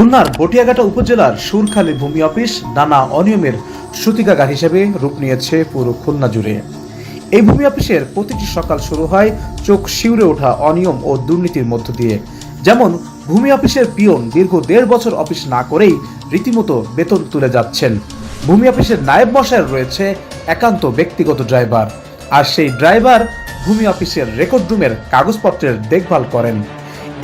খুলনার বটিয়াঘাটা উপজেলার সুরখালী ভূমি অফিস নানা অনিয়মের সূতিকাগার হিসেবে রূপ নিয়েছে পুরো খুলনা জুড়ে। এই ভূমি অফিসের প্রতিটি সকাল শুরু হয় চোখ শিউরে ওঠা অনিয়ম ও দুর্নীতির মধ্য দিয়ে। যেমন, ভূমি অফিসের পিয়ন দীর্ঘ দেড় বছর অফিস না করেই রীতিমতো বেতন তুলে যাচ্ছেন। ভূমি অফিসের নায়েব মশাইয়ের রয়েছে একান্ত ব্যক্তিগত ড্রাইভার। আর সেই ড্রাইভার ভূমি অফিসের রেকর্ড রুমের কাগজপত্রের দেখভাল করেন।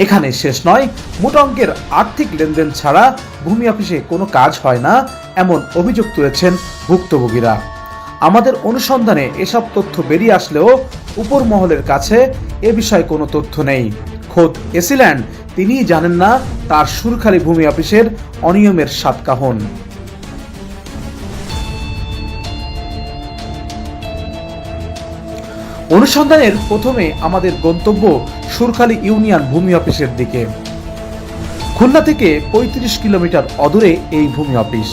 এখানে শেষ নয়। মোটাঙ্কের আর্থিক লেনদেন ছাড়া ভূমি অফিসে কোনো কাজ হয় না, এমন অভিযোগ তুলেছেন ভুক্তভোগীরা। আমাদের অনুসন্ধানে এসব তথ্য বেরিয়ে আসলেও উপর মহলের কাছে এ বিষয়ে কোনো তথ্য নেই। খোদ এসিল্যান্ড, তিনিই জানেন না তার সুরখালী ভূমি অফিসের অনিয়মের সাতকাহন অনুসন্ধানের প্রথমে আমাদের গন্তব্য সুরখালী ইউনিয়ন ভূমি অফিসের দিকে। খুলনা থেকে ৩৫ কিলোমিটার অদূরে এই ভূমি অফিস।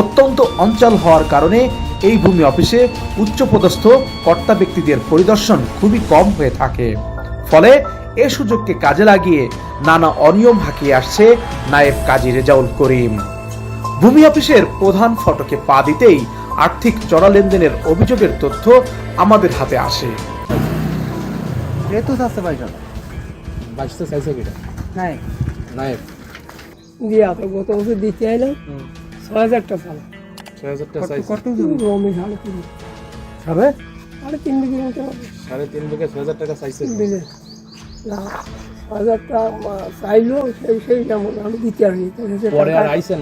অত্যন্ত অঞ্চল হওয়ার কারণে এই ভূমি অফিসে উচ্চপদস্থ কর্তা ব্যক্তিদের পরিদর্শন খুবই কম হয়ে থাকে। ফলে এ সুযোগকে কাজে লাগিয়ে নানা অনিয়ম হাঁকিয়ে আসছে নায়েব কাজী রেজাউল করিম। ভূমি অফিসের প্রধান ফটকে পা দিতেই আর্থিক চড়া লেনদেনের অভিযোগের তথ্য আমাদের হাতে আসে। এ তো আছে চাইছে কিটা? নাই। নায়েব দিয়ে তো গত বছর দিতে ছয় হাজার টাকা চালা ছয় হাজার চাইছে। কত রমি সাড়ে তিন সাড়ে? তিন বিঘে মতো সাড়ে তিন বিঘে ছয় হাজার টাকা চাইছে। বিঘে। না ছয় হাজার চাইলো সেই সেই যেমন আমি দিতে পরে আর আইসেন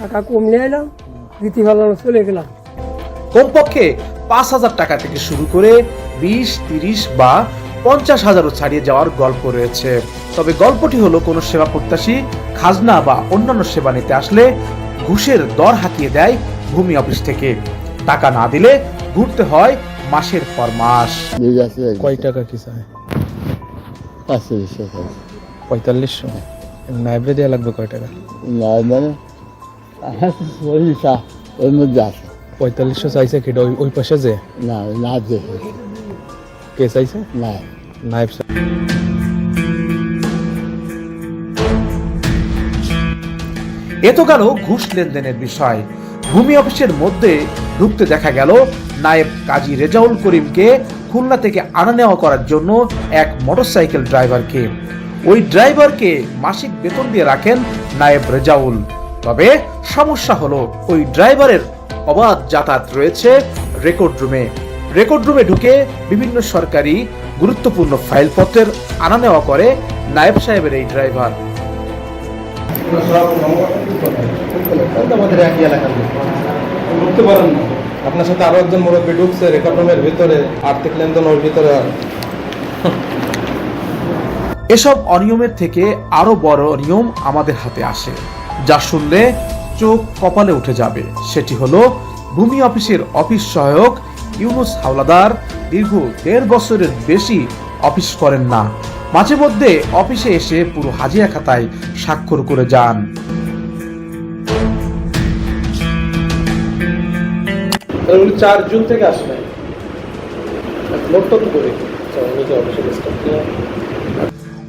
টাকা কম নিয়ে এলাম দিতে না, চলে গেলাম। কমপক্ষে পাঁচ হাজার টাকা থেকে শুরু করে বিশ তিরিশ বা পঞ্চাশ হাজারও ছাড়িয়ে যাওয়ার গল্প রয়েছে। তবে গল্পটি হলো কোনো সেবা প্রত্যাশী খাজনা বা অন্যান্য সেবা নিতে আসলে ঘুষের দর হাঁকিয়ে দেয় ভূমি অফিস থেকে। টাকা না দিলে ঘুরতে হয় মাসের পর মাস। কয় টাকা কি চায়? পঁয়তাল্লিশশো? দেওয়া লাগবে কয় টাকা? না মানে ওইটা মধ্যে আছে। পঁয়তাল্লিশশো চাইছে কিটা ওই ওই পাশে যে? না না দেখে কে চাইছে? না। এ তো গেল ঘুষ লেনদেনের বিষয়। ভূমি অফিসের মধ্যে ঢুকতে দেখা গেল নায়েব কাজী রেজাউল করিমকে খুলনা থেকে আনা নেওয়া করার জন্য এক মোটরসাইকেল ড্রাইভারকে। ওই ড্রাইভারকে মাসিক বেতন দিয়ে রাখেন নায়েব রেজাউল। তবে সমস্যা হলো ওই ড্রাইভারের অবাধ যাতায়াত রয়েছে রেকর্ড রুমে। রেকর্ড রুমে ঢুকে বিভিন্ন সরকারি গুরুত্বপূর্ণ ফাইলপত্রের আনা নেওয়া করে নায়েব সাহেবের এই ড্রাইভার। আমাদের একই এলাকার ঢুকতে পারেন না। আপনার সাথে আরও একজন মুরব্বী ঢুকছে রেকর্ড রুমের ভিতরে আর্থিক লেনদেন ওর ভিতরে এসব অনিয়মের থেকে আরও বড় নিয়ম আমাদের হাতে আসে। যা শুনলে চোখ কপালে উঠে যাবে। সেটি হলো ভূমি অফিসের অফিস সহায়ক ইউনুস হাওলাদার দীর্ঘ দেড় বছরের বেশি অফিস করেন না। মাঝে মধ্যে অফিসে এসে পুরো হাজিরা খাতায় স্বাক্ষর করে যান। উনি চার জুন থেকে নোট তো করে অফিসে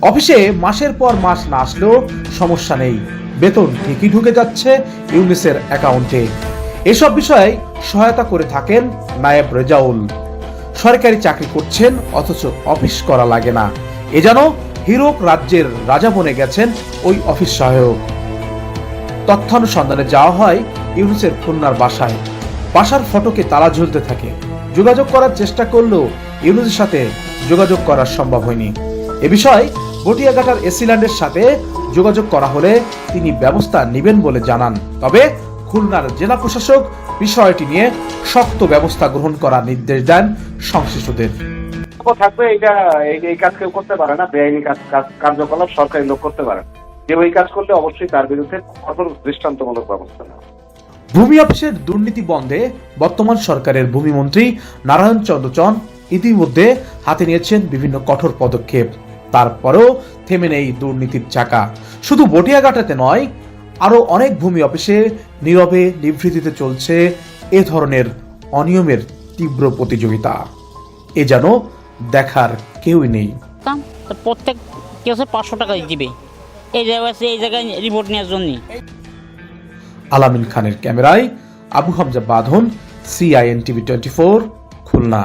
অফিসে মাসের পর মাস না আসলেও সমস্যা নেই। বেতন ঠিকই ঢুকে যাচ্ছে ইউনিসের অ্যাকাউন্টে। এসব বিষয়ে সহায়তা করে থাকেন নায়েব রেজাউল। সরকারি চাকরি করছেন, অথচ অফিস করা লাগে না। এ যেন হিরোক রাজ্যের রাজা বনে গেছেন ওই অফিস সহায়ক। তথ্যানুসন্ধানে যাওয়া হয় ইউনুসের খুলনার বাসায়। বাসার ফটোকে তালা ঝুলতে থাকে। যোগাযোগ করার চেষ্টা করলেও ইউনুসের সাথে যোগাযোগ করা সম্ভব হয়নি। এ বিষয়ে বটিয়াঘাটার এসিল্যান্ডের সাথে যোগাযোগ করা হলে তিনি ব্যবস্থা নেবেন বলে জানান। তবে খুলনার জেলা প্রশাসক বিষয়টি নিয়ে শক্ত ব্যবস্থা গ্রহণ করার নির্দেশ দেন সংশ্লিষ্টদের। থাকবে এটা এই- কাজ কেউ করতে পারে না বেআইনি কাজ কার্যকলাপ সরকারি লোক করতে পারে। না। কাজ করলে অবশ্যই তার বিরুদ্ধে কঠোর দৃষ্টান্তমূলক ব্যবস্থা নেওয়া ভূমি অফিসের দুর্নীতি বন্ধে বর্তমান সরকারের ভূমিমন্ত্রী নারায়ণ চন্দ্র চন ইতিমধ্যে হাতে নিয়েছেন বিভিন্ন কঠোর পদক্ষেপ। তারপরেও থেমে নেই দুর্নীতির চাকা। শুধু বটিয়াঘাটাতে নয় আরও অনেক ভূমি অফিসে নীরবে নিভৃতিতে চলছে এ ধরনের অনিয়মের তীব্র প্রতিযোগিতা। এ যেন দেখার কেউই নেই। প্রত্যেক কেউ পাঁচশো টাকা দিবে। এই জায়গায় এই জায়গায় রিপোর্ট নেওয়ার জন্যই আলামিন খানের ক্যামেরায় Abu Hamza Badhon CIN TV twenty four Khulna.